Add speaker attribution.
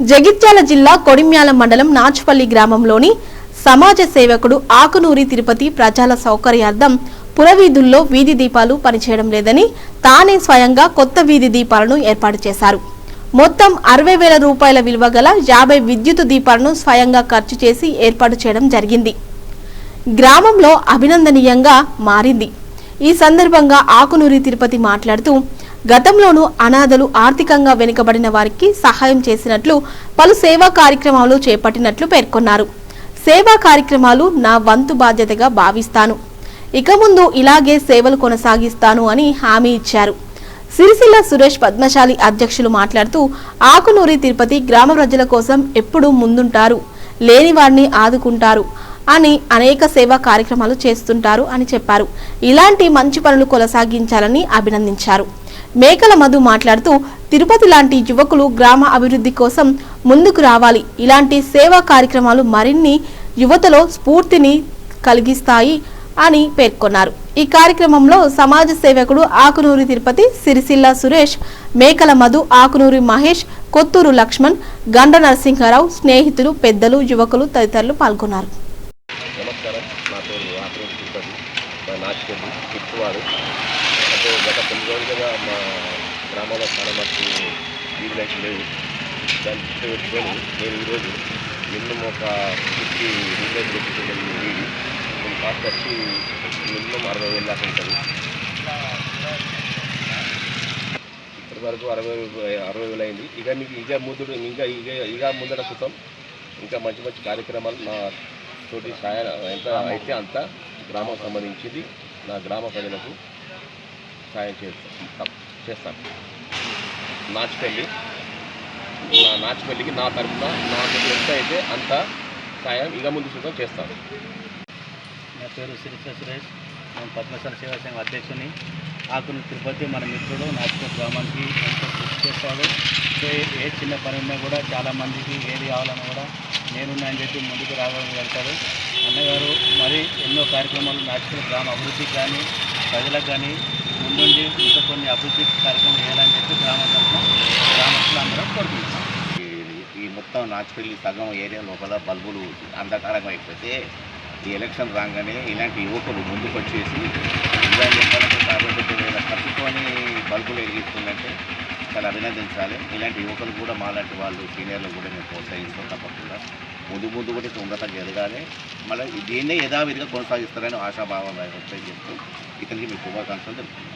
Speaker 1: జగిత్యాల జిల్లా కొడిమ్యాల మండలం నాచుపల్లి గ్రామంలోని సమాజ సేవకుడు ఆకునూరి తిరుపతి ప్రజల సౌకర్యార్థం పురవీధుల్లో వీధి దీపాలు పనిచేయడం లేదని తానే స్వయంగా కొత్త వీధి దీపాలను ఏర్పాటు చేశారు. మొత్తం అరవై వేల రూపాయల విలువ గల యాభై విద్యుత్ దీపాలను స్వయంగా ఖర్చు చేసి ఏర్పాటు చేయడం జరిగింది. గ్రామంలో అభినందనీయంగా మారింది. ఈ సందర్భంగా ఆకునూరి తిరుపతి మాట్లాడుతూ గతంలోనూ అనాథలు ఆర్థికంగా వెనుకబడిన వారికి సహాయం చేసినట్లు పలు సేవా కార్యక్రమాలు చేపట్టినట్లు పేర్కొన్నారు. సేవా కార్యక్రమాలు నా వంతు బాధ్యతగా భావిస్తాను. ఇక ముందు ఇలాగే సేవలు కొనసాగిస్తాను అని హామీ ఇచ్చారు. సిరిసిల్ల సురేష్ పద్మశాలి అధ్యక్షులు మాట్లాడుతూ ఆకునూరి తిరుపతి గ్రామ ప్రజల కోసం ఎప్పుడూ ముందుంటారు లేని వారిని ఆదుకుంటారు అని అనేక సేవా కార్యక్రమాలు చేస్తుంటారు అని చెప్పారు. ఇలాంటి మంచి పనులు కొనసాగించాలని అభినందించారు. మేకల మధు మాట్లాడుతూ తిరుపతి లాంటి యువకులు గ్రామ అభివృద్ధి కోసం ముందుకు రావాలి. ఇలాంటి సేవా కార్యక్రమాలు మరిన్ని యువతలో స్ఫూర్తిని కలిగిస్తాయి అని పేర్కొన్నారు. ఈ కార్యక్రమంలో సమాజ సేవకుడు ఆకునూరి తిరుపతి సిరిసిల్ల సురేష్ మేకల మధు ఆకునూరి మహేష్ కొత్తూరు లక్ష్మణ్ గండ నరసింహారావు స్నేహితులు పెద్దలు యువకులు తదితరులు పాల్గొన్నారు.
Speaker 2: నమస్కారం. నా పేరు తిరుపతి. నాచుకెళ్ళి తిప్పువారు గత కొన్ని రోజులుగా గ్రామాల్లో చాలా మటుకు వీధి లైట్లు లేవు. దాన్ని దృష్టి పెట్టుకొని నేను ఈరోజు మినిమం ఒక ఫిఫ్టీ వీధి లైట్లు పెట్టుకున్నాను వీడి దీని కాస్ట్ వచ్చి మినిమం అరవై వేలు దాకా ఉంటుంది. ఇప్పటి వరకు అరవై అరవై వేలు అయింది. ఇక మీకు ఇక ముందు ఇంకా ఇక ఇక ముందర సుతం. ఇంకా మంచి మంచి కార్యక్రమాలు నా తోటి సాయం ఎంత అయితే అంత గ్రామం సంబంధించింది. నా గ్రామ ప్రజలకు సాయం చేస్తాను. చేస్తాను నాచుపల్లి నా నాచుపల్లికి నా తరఫున నాకు ఎంత అయితే అంత సాయం ఇక ముందు సుతం చేస్తాను.
Speaker 3: నా పేరు సిరిస సురేష్. నేను పద్మశాల సేవా సంఘం అధ్యక్షుని. ఆకుని తిరుపతి మన మిత్రుడు నాచుకో గ్రామానికి ఎంతో కృషి చేస్తాడు. సో ఏ- చిన్న పని ఉన్నా కూడా చాలా మందికి ఏది కావాలన్నా కూడా నేనున్నాయని చెప్పి ముందుకు రావడం వెళ్తాడు అన్నగారు మరి ఎన్నో కార్యక్రమాలు నాచుకున్న గ్రామ అభివృద్ధికి కానీ ప్రజలకు కానీ ముందుండి ఇంకా కొన్ని అభివృద్ధి కార్యక్రమం చేయాలని చెప్పి గ్రామ తరఫున గ్రామస్తులు అందరం కోరుకుంటున్నాం.
Speaker 4: ఈ- ఈ మొత్తం నాచుపల్లి సగం ఏరియా లోపల బల్బులు అంధకారంగా అయిపోతే ఈ ఎలక్షన్ రాగానే ఇలాంటి యువకులు ముందుకు వచ్చేసి ఇలా కాబట్టి వేల బల్బులు వెలిగిస్తుందంటే చాలా అభినందించాలి. ఇలాంటి యువకులు కూడా మాలాంటి వాళ్ళు సీనియర్లు కూడా మేము ప్రోత్సహిస్తాం తప్పకుండా. ముందు ముందు కూడా తొందరగా ఎదగాలి మళ్ళీ దీన్నే యథావిధిగా కొనసాగిస్తారని ఆశాభావం వ్యక్తం చేస్తూ चिकन की मेरे को बहुत